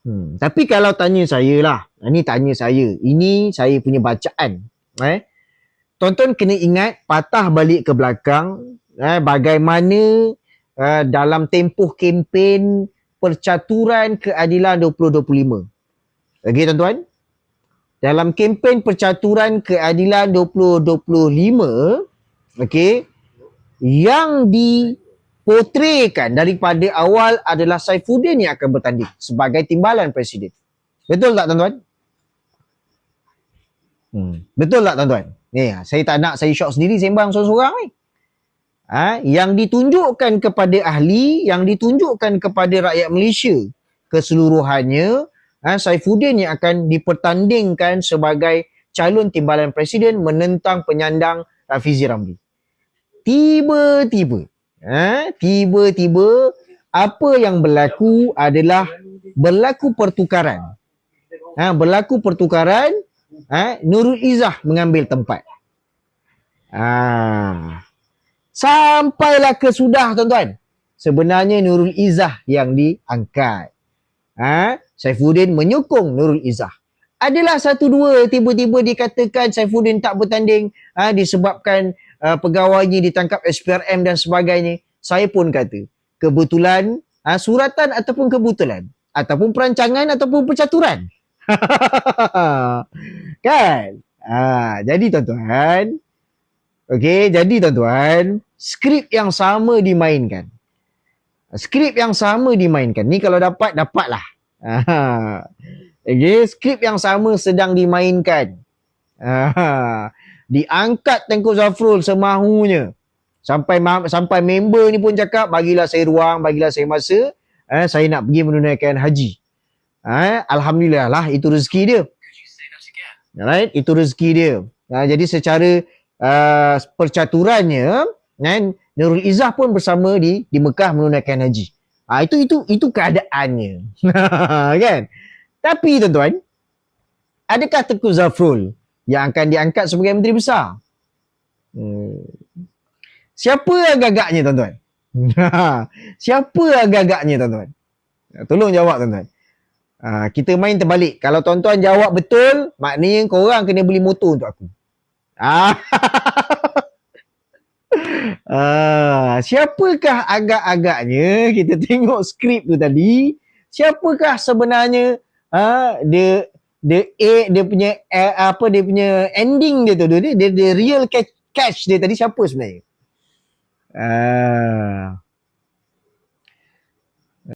Hmm. Tapi kalau tanya saya lah, ini tanya saya, ini saya punya bacaan. Eh? Tonton kena ingat patah balik ke belakang eh, bagaimana eh, dalam tempoh kempen percaturan keadilan 2025. Okey tuan-tuan? Dalam kempen percaturan keadilan 2025, okey, yang dipotretkan daripada awal adalah Saifuddin yang akan bertanding sebagai timbalan presiden. Betul tak tuan-tuan? Hmm. Betul tak tuan-tuan? Ni, saya tak nak saya shock sendiri sembang seorang-seorang ni. Ha, yang ditunjukkan kepada ahli, yang ditunjukkan kepada rakyat Malaysia keseluruhannya, ha, Saifuddin yang akan dipertandingkan sebagai calon timbalan presiden menentang penyandang Rafizi Ramli. Tiba-tiba, ha, tiba-tiba apa yang berlaku adalah berlaku pertukaran. Ha, berlaku pertukaran, ha, Nurul Izzah mengambil tempat. Ah. Sampailah ke sudah tuan-tuan. Sebenarnya Nurul Izzah yang diangkat. Ha? Saifuddin menyokong Nurul Izzah. Adalah satu dua tiba-tiba dikatakan Saifuddin tak bertanding ha, disebabkan uh, pegawainya ditangkap SPRM dan sebagainya. Saya pun kata kebetulan ha, suratan ataupun kebetulan ataupun perancangan ataupun percaturan. kan? Ha, jadi tuan-tuan, Okey, jadi tuan-tuan, skrip yang sama dimainkan. Skrip yang sama dimainkan. Ni kalau dapat, dapatlah. Okey, skrip yang sama sedang dimainkan. Diangkat Tengku Zafrul semahunya. Sampai sampai member ni pun cakap, bagilah saya ruang, bagilah saya masa. Eh, saya nak pergi menunaikan haji. Eh, Alhamdulillah lah, itu rezeki dia. Right? Itu rezeki dia. Nah, jadi secara uh, percaturannya kan Nurul Izzah pun bersama di di Mekah menunaikan haji. Ah itu itu itu keadaannya. kan? Tapi tuan-tuan, adakah Tengku Zafrul yang akan diangkat sebagai menteri besar? Hmm. Siapa agak-agaknya tuan-tuan? Siapa agak-agaknya tuan-tuan? Tolong jawab tuan-tuan. Uh, kita main terbalik. Kalau tuan-tuan jawab betul, maknanya korang kena beli motor untuk aku. Ah. ah, siapakah agak-agaknya kita tengok skrip tu tadi? Siapakah sebenarnya ah dia dia A dia punya eh, apa dia punya ending dia tu dia dia, dia real catch, catch dia tadi siapa sebenarnya? Ah.